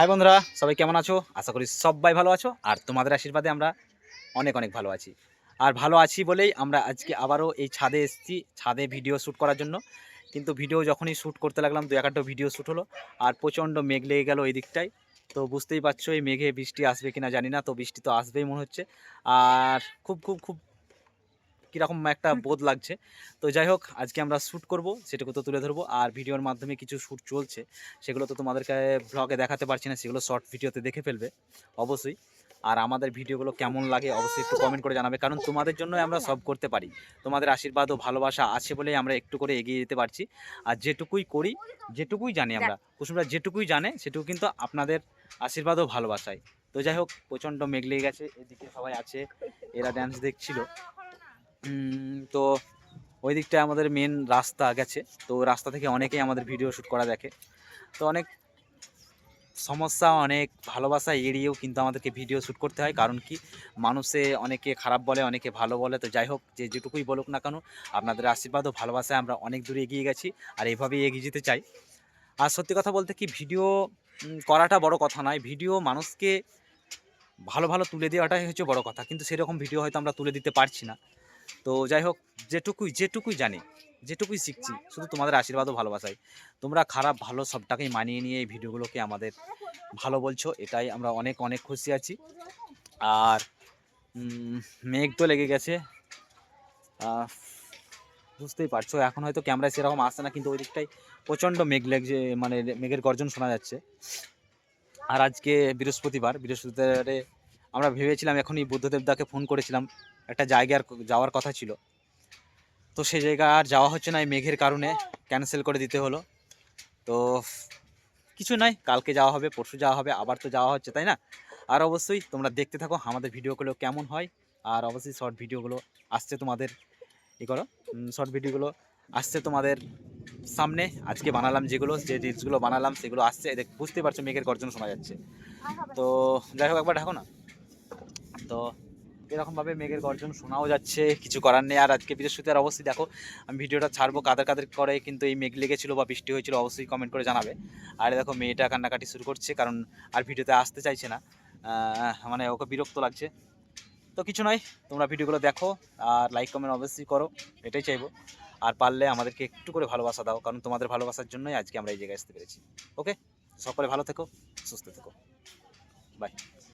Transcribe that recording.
High বন্ধুরা, সবাই কেমন আছো? আশা করি সবাই ভালো আছো, আর তোমাদের আশীর্বাদে আমরা অনেক অনেক ভালো আছি। আর ভালো আছি বলেই আমরা আজকে আবারও এই ছাদে এসেছি, ছাদে ভিডিও শ্যুট করার জন্য। কিন্তু ভিডিও যখনই শ্যুট করতে লাগলাম দু একটা ভিডিও শ্যুট হলো, আর প্রচণ্ড মেঘ লেগে গেল এই দিকটায়। তো বুঝতেই পারছ এই মেঘে বৃষ্টি আসবে কিনা জানি না, তো বৃষ্টি তো আসবেই মনে হচ্ছে। আর খুব খুব খুব কীরকম একটা বোধ লাগছে। তো যাই হোক আজকে আমরা শ্যুট করব, সেটুকু তো তুলে ধরবো। আর ভিডিওর মাধ্যমে কিছু শ্যুট চলছে, সেগুলো তো তোমাদেরকে ব্লগে দেখাতে পারছি না, সেগুলো শর্ট ভিডিওতে দেখে ফেলবে, অবশ্যই। আর আমাদের ভিডিওগুলো কেমন লাগে অবশ্যই একটু কমেন্ট করে জানাবে, কারণ তোমাদের জন্য আমরা সব করতে পারি। তোমাদের আশীর্বাদ ও ভালোবাসা আছে বলেই আমরা একটু করে এগিয়ে যেতে পারছি। আর যেটুকুই করি, যেটুকুই জানি আমরা, কুসুমরা যেটুকুই জানে, সেটুকু কিন্তু আপনাদের আশীর্বাদ ও ভালোবাসায়। তো যাই হোক প্রচণ্ড মেঘ লেগে গেছে, এদিকে সবাই আছে, এরা ড্যান্স দেখছিল। তো ওই দিকটায় আমাদের মেন রাস্তা গেছে। তো রাস্তা থেকে অনেকেই আমাদের ভিডিও শ্যুট করা দেখে। তো অনেক সমস্যা, অনেক ভালোবাসা এড়িয়েও কিন্তু আমাদেরকে ভিডিও শ্যুট করতে হয়। কারণ কি? মানুষে অনেকে খারাপ বলে, অনেকে ভালো বলে। তো যাই হোক, যে যেটুকুই বলুক না কেন, আপনাদের আশীর্বাদ ও ভালোবাসায় আমরা অনেক দূরে এগিয়ে গেছি আর এভাবেই এগিয়ে যেতে চাই। আর সত্যি কথা বলতে কি ভিডিও করাটা বড় কথা নয়। ভিডিও মানুষকে ভালো ভালো তুলে দেওয়াটাই হচ্ছে বড় কথা। কিন্তু সেরকম ভিডিও হয়তো আমরা তুলে দিতে পারছি না। তো যাই হোক, যেটুকুই যেটুকুই জানি, যেটুকুই শিখছি, শুধু তোমাদের আশীর্বাদ ও ভালোবাসাই। তোমরা খারাপ, ভালো সবটাকেই মানিয়ে নিয়ে এই ভিডিওগুলোকে আমাদের ভালো বলছো, এটাই আমরা অনেক অনেক খুশি আছি। আর মেঘ তো লেগে গেছে। বুঝতেই পারছ, এখন হয়তো ক্যামেরায় সেরকম আসছে না, কিন্তু ওই দিকটাই প্রচণ্ড মেঘ লেগছে মানে মেঘের গর্জন শোনা যাচ্ছে। আর আজকে বৃহস্পতিবার, বৃহস্পতিবারে আমরা ভেবেছিলাম এখনই বুদ্ধদেবদাকে ফোন করেছিলাম। একটা জায়গার যাওয়ার কথা ছিল। তো সেই জায়গা আর যাওয়া হচ্ছে না এই মেঘের কারণে। ক্যান্সেল করে দিতে হলো। তো কিছু নাই কালকে যাওয়া হবে পরশু যাওয়া হবে আবার তো যাওয়া হচ্ছে তাই না? আর অবশ্যই তোমরা দেখতে থাকো আমাদের ভিডিওগুলো কেমন হয়। আর অবশ্যই শর্ট ভিডিওগুলো আসছে তোমাদের ই করো শর্ট ভিডিওগুলো আসছে তোমাদের সামনে। আজকে বানালাম যেগুলো যে রিলসগুলো বানালাম সেগুলো আসছে। বুঝতেই পারছ মেঘের গর্জন শোনা যাচ্ছে। তো যাই হোক একবার দেখো না। তো এরকমভাবে মেঘের গর্জন শোনাও যাচ্ছে, কিছু করার নেই। আর আজকে বৃহস্পতিবার অবশ্যই দেখো, আমি ভিডিওটা ছাড়বো কাদের কাদের করে, কিন্তু এই মেঘ লেগেছিলো বা বৃষ্টি হয়েছিল অবশ্যই কমেন্ট করে জানাবে। আর দেখো, মেয়েটা কান্নাকাটি শুরু করছে, কারণ আর ভিডিওতে আসতে চাইছে না। মানে ওকে বিরক্ত লাগছে। তো কিছু নয়, তোমরা ভিডিওগুলো দেখো আর লাইক কমেন্ট অবশ্যই করো, এটাই চাইব। আর পারলে আমাদেরকে একটু করে ভালোবাসা দাও, কারণ তোমাদের ভালোবাসার জন্যই আজকে আমরা এই জায়গায় আসতে পেরেছি। ওকে সকলে ভালো থেকো, সুস্থ থেকো। বাই